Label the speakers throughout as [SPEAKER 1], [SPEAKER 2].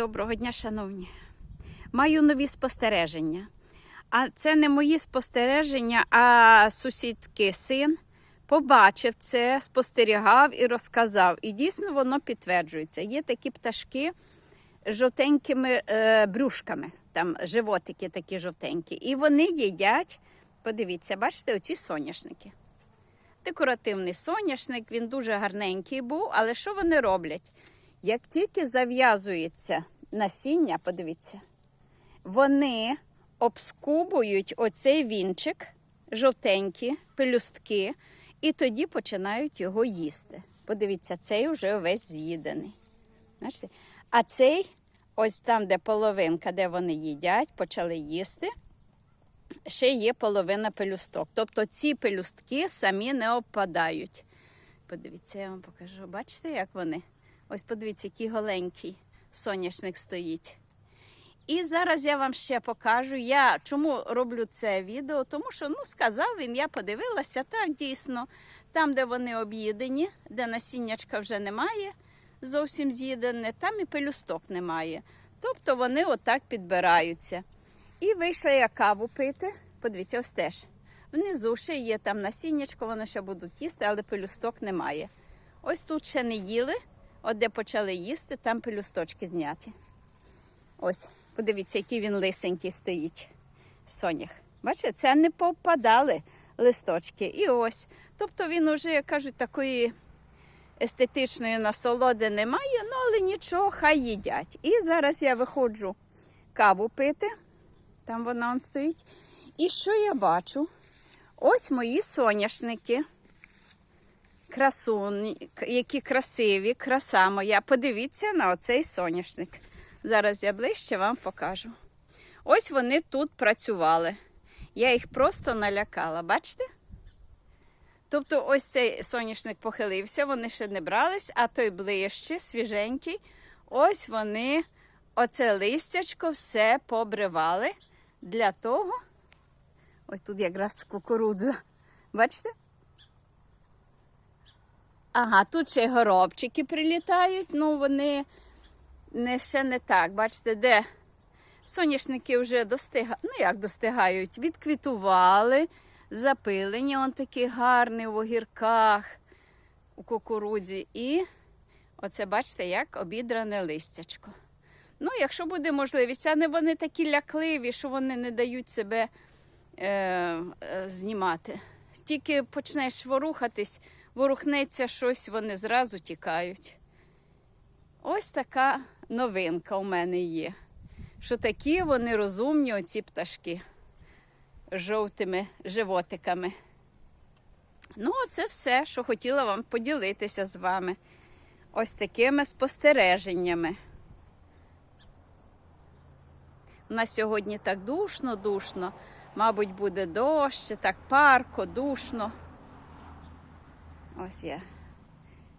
[SPEAKER 1] Доброго дня, шановні. Маю нові спостереження. А це не мої спостереження, а сусідки син побачив це, спостерігав і розказав. І дійсно воно підтверджується. Є такі пташки з жовтенькими е, брюшками, там животики такі жовтенькі. І вони їдять, подивіться, бачите, оці соняшники. Декоративний соняшник, він дуже гарненький був, але що вони роблять? Як тільки зав'язується насіння, подивіться, вони обскубують оцей вінчик, жовтенькі пелюстки, і тоді починають його їсти. Подивіться, цей вже весь з'їдений. А цей, ось там, де половинка, де вони їдять, почали їсти, ще є половина пелюсток. Тобто ці пелюстки самі не опадають. Подивіться, я вам покажу. Бачите, як вони? Ось подивіться, який голенький соняшник стоїть. І зараз я вам ще покажу. Я чому роблю це відео? Тому що ну, сказав він, я подивилася, так дійсно, там, де вони об'їдені, де насіннячка вже немає, зовсім з'їдене, там і пелюсток немає. Тобто вони отак підбираються. І вийшла я каву пити. Подивіться, ось теж. Внизу ще є там насіннячко, вони ще будуть їсти, але пелюсток немає. Ось тут ще не їли. От де почали їсти, там пелюсточки зняті. Ось, подивіться, який він лисенький стоїть. Сонях. Бачите, це не попадали листочки. І ось. Тобто він уже, як кажуть, такої естетичної насолоди немає, ну але нічого, хай їдять. І зараз я виходжу каву пити. Там вона он стоїть. І що я бачу? Ось мої соняшники красуні, які красиві, краса моя. Подивіться на оцей соняшник. Зараз я ближче вам покажу. Ось вони тут працювали. Я їх просто налякала, бачите? Тобто, ось цей соняшник похилився, вони ще не брались, а той ближче, свіженький. Ось вони, оце листячко, все побривали для того. Ось тут якраз кукурудза. Бачите? Ага, тут ще горобчики прилітають, ну вони не, ще не так. Бачите, де соняшники вже достигають, ну як достигають, відквітували, запилені, он такі гарні в огірках, у кукурудзі. І оце, бачите, як обідране листячко. Ну, якщо буде можливість, а не вони такі лякливі, що вони не дають себе е, е, знімати. Тільки почнеш ворухатись, ворухнеться щось, вони зразу тікають. Ось така новинка у мене є. Що такі вони розумні, оці пташки з жовтими животиками. Ну, це все, що хотіла вам поділитися з вами. Ось такими спостереженнями. У нас сьогодні так душно, душно. Мабуть, буде дощ, так парко, душно. Ось я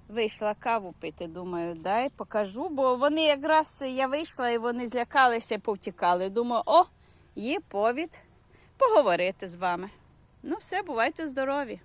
[SPEAKER 1] вийшла каву пити, думаю, дай покажу, бо вони якраз я вийшла і вони злякалися повтікали. Думаю, о, є повід поговорити з вами. Ну, все, бувайте здорові!